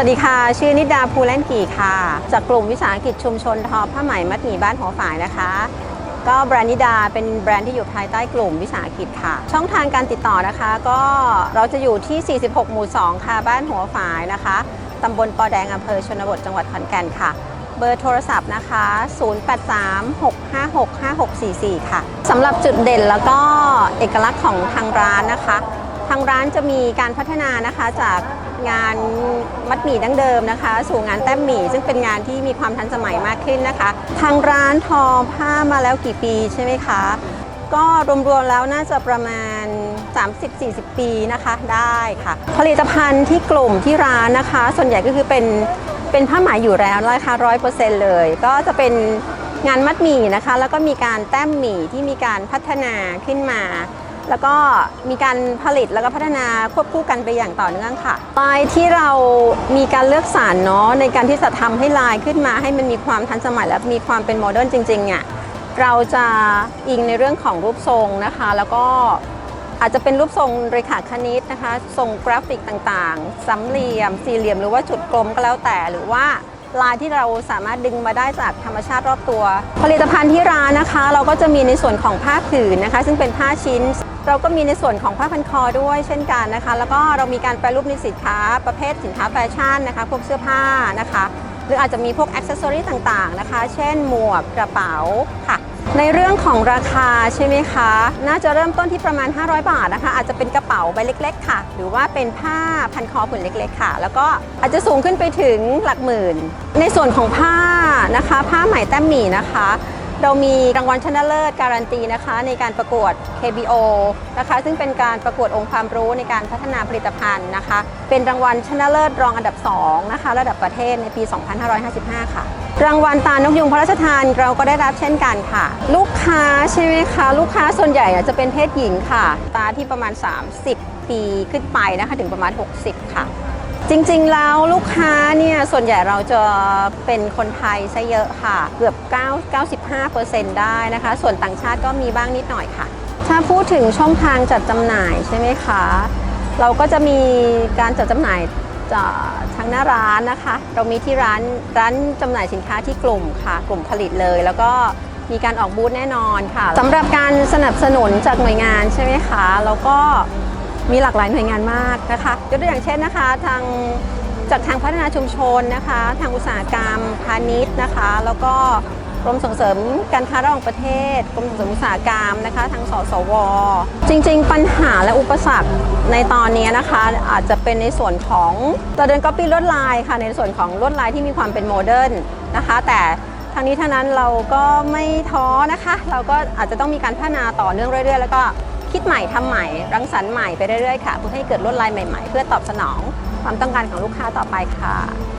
วัสดีค่ะ ชื่อนิดาภูแลนกี่ค่ะ จากกลุ่มวิสาหกิจชุมชนทอผ้าไหมมัดหมี่บ้านหัวฝายนะคะ ก็แบรนด์นิดาเป็นแบรนด์ที่อยู่ภายใต้กลุ่มวิสาหกิจค่ะ ช่องทางการติดต่อนะคะ ก็เราจะอยู่ที่ 46 หมู่ 2 ค่ะ บ้านหัวฝายนะคะ ตำบลปอแดงอำเภอชนบทจังหวัดขอนแก่นค่ะ เบอร์โทรศัพท์นะคะ 0836565644 ค่ะสำหรับจุดเด่นแล้วก็เอกลักษณ์ของทางร้านนะคะ ทางร้านจะมีการพัฒนานะคะจาก งานมัดหมี่ดั้งเดิมนะคะ สู่งานแต้มหมี่ซึ่งเป็นงานที่มีความทันสมัยมากขึ้นนะคะ ทางร้านทอผ้ามาแล้วกี่ปีใช่ไหมคะ ก็รวมๆแล้วน่าจะประมาณ 30-40 ปีนะคะได้ค่ะ ผลิตภัณฑ์ที่กลุ่มที่ร้านนะคะ ส่วนใหญ่ก็คือเป็นเป็นผ้าไหมอยู่แล้วราคาร้อยเปอร์เซ็นต์เลย ก็จะเป็นงานมัดหมี่นะคะ แล้วก็มีการแต้มหมี่ที่มีการพัฒนาขึ้นมา แล้วก็มีการผลิตแล้วก็พัฒนาควบคู่กันไปอย่างต่อเนื่องค่ะลายที่เรามีการเลือกสารเนาะในการที่จะทำให้ลายขึ้นมาให้มันมีความทันสมัยและมีความเป็นโมเดิร์นจริงๆเนี่ยเราจะอิงในเรื่องของรูปทรงนะคะ แล้วก็อาจจะเป็นรูปทรงเรขาคณิตนะคะ ทรงกราฟิกต่างๆสามเหลี่ยม สี่เหลี่ยมหรือว่าจุดกลมก็แล้วแต่หรือว่า ลายที่เราสามารถดึงมาได้จากธรรมชาติรอบตัว ผลิตภัณฑ์ที่ร้านนะคะ เราก็จะมีในส่วนของผ้าผืนนะคะ ซึ่งเป็นผ้าชิ้น เราก็มีในส่วนของผ้าพันคอด้วยเช่นกันนะคะ แล้วก็เรามีการแปรรูปในสินค้าประเภทสินค้าแฟชั่นนะคะ พวกเสื้อผ้านะคะ หรืออาจจะมีพวกอ็อกเซอรี่ต่างๆนะคะ เช่น หมวกกระเป๋าค่ะ ในเรื่องของราคาใช่ไหมคะ น่าจะเริ่มต้นที่ประมาณ 500 บาทนะคะ อาจจะเป็นกระเป๋าใบเล็ก ๆ ค่ะ หรือว่าเป็นผ้าพันคอผืนเล็ก ๆ ค่ะ แล้วก็อาจจะสูงขึ้นไปถึงหลักหมื่น ในส่วนของผ้านะคะ ผ้าไหมแต้มหมี่นะคะ เรามีรางวัลชนะเลิศการันตีนะคะในการประกวด KBO นะคะซึ่งเป็นการประกวดองค์ความรู้ในการพัฒนาผลิตภัณฑ์นะคะ เป็นรางวัลชนะเลิศรองอันดับ2นะคะระดับประเทศในปี 2555 ค่ะ รางวัลตานกยุงพระราชทานเราก็ได้รับเช่นกันค่ะ ลูกค้าใช่ไหมคะลูกค้าส่วนใหญ่จะเป็นเพศหญิงค่ะ ตาที่ประมาณ 30 ปีขึ้นไปนะคะถึงประมาณ 60 ค่ะ จริงๆ แล้วลูกค้าเนี่ยส่วนใหญ่เราจะเป็นคนไทยซะเยอะค่ะ เกือบ 9 95%ได้นะคะ ส่วนต่างชาติก็มีบ้างนิดหน่อยค่ะ ถ้าพูดถึงช่องทางจัดจำหน่ายใช่ไหมคะ เราก็จะมีการจัดจำหน่ายจากทางหน้าร้านนะคะ เรามีที่ร้านร้านจำหน่ายสินค้าที่กลุ่มค่ะ กลุ่มผลิตเลย แล้วก็มีการออกบูธแน่นอนค่ะสำหรับการสนับสนุนจากหน่วยงานใช่ไหมคะแล้วก็ มีหลากหลายหน่วยงานมากนะคะยกตัวอย่างเช่นนะคะ ทางจากทางพัฒนาชุมชนนะคะ ทางอุตสาหกรรมพาณิชย์นะคะ แล้วก็กรมส่งเสริมการค้าระหว่างประเทศกรมส่งเสริมอุตสาหกรรมนะคะ ทางสสว จริง ๆ ปัญหาและอุปสรรคในตอนนี้นะคะ อาจจะเป็นในส่วนของเราเดินก๊อปปี้ลวดลายค่ะ ในส่วนของลวดลายที่มีความเป็นโมเดิร์นนะคะ แต่ทางนี้ท่านั้นเราก็ไม่ท้อนะคะ เราก็อาจจะต้องมีการพัฒนาต่อเนื่องเรื่อย ๆ แล้วก็ คิดใหม่ทำใหม่ รังสรรค์ใหม่ไปเรื่อยๆค่ะเพื่อให้เกิดลวดลายใหม่ๆ เพื่อตอบสนองความต้องการของลูกค้าต่อไปค่ะ